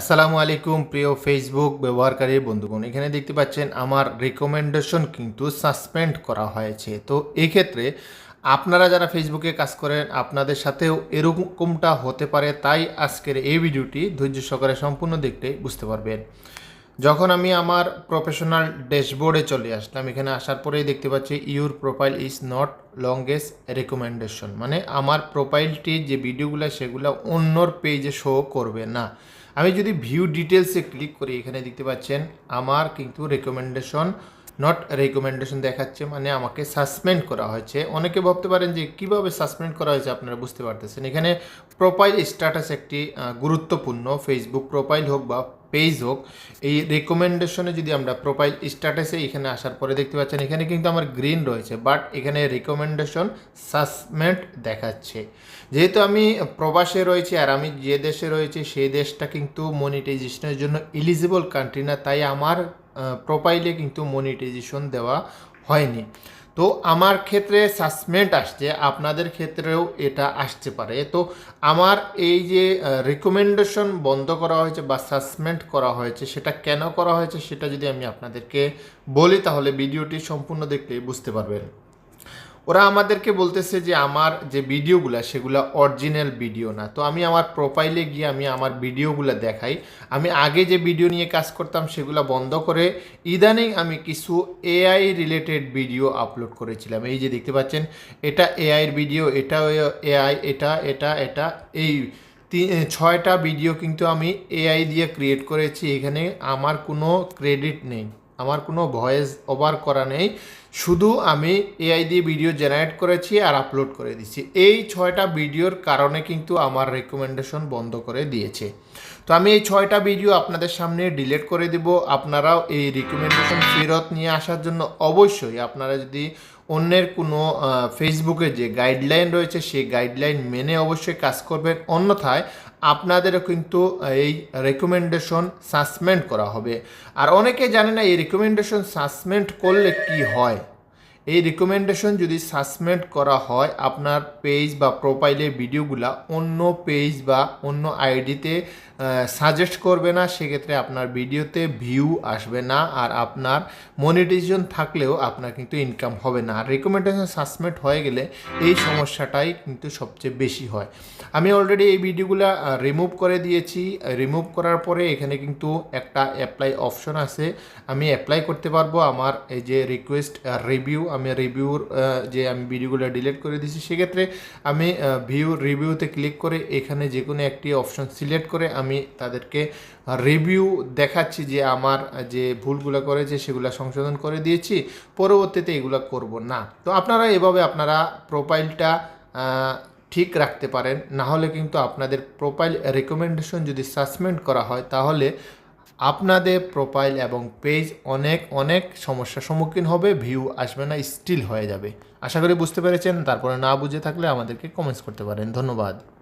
আসসালামু আলাইকুম, প্রিয় ফেসবুক ব্যবহারকারী বন্ধুগণ। এখানে দেখতে পাচ্ছেন, আমার রিকমেন্ডেশন কিন্তু সাসপেন্ড করা হয়েছে। তো এই ক্ষেত্রে আপনারা যারা ফেসবুকে কাজ করেন, আপনাদের সাথেও এরকমটা হতে পারে। তাই আজকের এই ভিডিওটি ধৈর্য সহকারে সম্পূর্ণ দেখতে বুঝতে পারবেন। যখন আমি আমার প্রফেশনাল ড্যাশবোর্ডে চলে আসলাম, এখানে আসার পরেই দেখতে পাচ্ছি your profile is not longest recommendation মানে আমার প্রোফাইলটি যে ভিডিওগুলো সেগুলো অন্যর পেজে শো করবে না। আমি যদি ভিউ ডিটেলসে ক্লিক করি এখানে দেখতে পাচ্ছেন আমার কিন্তু রেকমেন্ডেশন নট রেকমেন্ডেশন দেখাচ্ছে মানে আমাকে সাসপেন্ড করা হয়েছে। অনেকে ভাবতে পারেন যে কীভাবে সাসপেন্ড করা হয়েছে আপনারা বুঝতে পারতেছেন। এখানে প্রোফাইল স্ট্যাটাস একটি গুরুত্বপূর্ণ ফেসবুক প্রোফাইল হোক বা পেজ হোক, এই রেকমেন্ডেশনে যদি আমরা প্রোফাইল স্ট্যাটাসে এখানে আসার পরে দেখতে পাচ্ছেন, এখানে কিন্তু আমার গ্রিন রয়েছে বাট এখানে রেকমেন্ডেশন সাসপেন্ড দেখাচ্ছে। যেহেতু আমি প্রবাসে রয়েছি আর আমি যে দেশে রয়েছি, সেই দেশটা কিন্তু মনিটাইজেশনের জন্য এলিজিবল কান্ট্রি না, তাই আমার প্রোফাইলে কিন্তু মনিটাইজেশন দেওয়া হয়নি। তো আমার ক্ষেত্রে সাসপেন্ড আসছে, আপনাদের ক্ষেত্রেও এটা আসতে পারে। তো আমার এই যে রিকমেন্ডেশন বন্ধ করা হয়েছে বা সাসপেন্ড করা হয়েছে, সেটা কেন করা হয়েছে, সেটা যদি আমি আপনাদেরকে বলি, তাহলে ভিডিওটি সম্পূর্ণ দেখলেই বুঝতে পারবেন। ওরা আমাদেরকে বলতেছে যে আমার যে ভিডিওগুলো, সেগুলো অরিজিনাল ভিডিও না। তো আমি আমার প্রোফাইলে গিয়ে আমি আমার ভিডিওগুলো দেখাই। আমি আগে যে ভিডিও নিয়ে কাজ করতাম, সেগুলো বন্ধ করে ইদানিং আমি কিছু এআই রিলেটেড ভিডিও আপলোড করেছিলাম। এই যে দেখতে পাচ্ছেন, এটা এআইয়ের ভিডিও এটা এআই এটা এটা এটা, এই ছয়টা ভিডিও কিন্তু আমি এআই দিয়ে ক্রিয়েট করেছি। এখানে আমার কোনো ক্রেডিট নেই। আমার কোনো ভয়েস ওভার করা নেই। শুধু আমি এআই দিয়ে ভিডিও জেনারেট করেছি আর আপলোড করে দিচ্ছি এই ছয়টা ভিডিওর কারণে কিন্তু আমার রেকমেন্ডেশন বন্ধ করে দিয়েছে। তো আমি এই ছয়টা ভিডিও আপনাদের সামনে ডিলেট করে দিব। আপনারাও এই রেকমেন্ডেশন ফেরত নিয়ে আসার জন্য অবশ্যই আপনারা যদি অন্যের কোনো ফেসবুকে যে গাইডলাইন রয়েছে, সেই গাইডলাইন মেনে অবশ্যই কাজ করবেন। অন্যথায় আপনাদেরও কিন্তু এই রেকমেন্ডেশন সাসপেন্ড করা হবে। আর অনেকে জানে না, এই রেকমেন্ডেশন সাসপেন্ড করলে কি হয়? এই রিকমেন্ডেশন যদি সাসপেন্ড করা হয়, আপনার পেজ বা প্রোফাইলের ভিডিওগুলা অন্য পেজ বা অন্য আইডিতে সাজেস্ট করবে না, সেক্ষেত্রে আপনার ভিডিওতে ভিউ আসবে না আর আপনার মনিটাইজেশন থাকলেও আপনার কিন্তু ইনকাম হবে না। আর রিকমেন্ডেশন সাসপেন্ড হয়ে গেলে এই সমস্যাটাই কিন্তু সবচেয়ে বেশি হয়। আমি অলরেডি এই ভিডিওগুলো রিমুভ করে দিয়েছি। রিমুভ করার পরে এখানে কিন্তু একটা অ্যাপ্লাই অপশন আছে। আমি অ্যাপ্লাই করতে পারব আমার এই যে রিকোয়েস্ট রিভিউ আমি রিভিউর যে আমি ভিডিওগুলো ডিলিট করে দিয়েছি, সেক্ষেত্রে আমি ভিউ রিভিউতে ক্লিক করে এখানে যে কোনো একটি অপশন সিলেক্ট করে আমি তাদেরকে রিভিউ দেখাচ্ছি যে আমার যে ভুলগুলো করেছে সেগুলো সংশোধন করে দিয়েছি, পরবর্তীতে এগুলো করব না। তো আপনারা এভাবে আপনারা প্রোফাইলটা ঠিক রাখতে পারেন, না হলে কিন্তু আপনাদের প্রোফাইল রেকমেন্ডেশন যদি সাসপেন্ড করা হয়, তাহলে আপনাদের প্রোফাইল এবং পেজ অনেক অনেক সমস্যার সম্মুখীন হবে ভিউ আসবে না স্টিল হয়ে যাবে। আশা করি বুঝতে পেরেছেন। তারপরে না বুঝে থাকলে আমাদেরকে কমেন্টস করতে পারেন। ধন্যবাদ।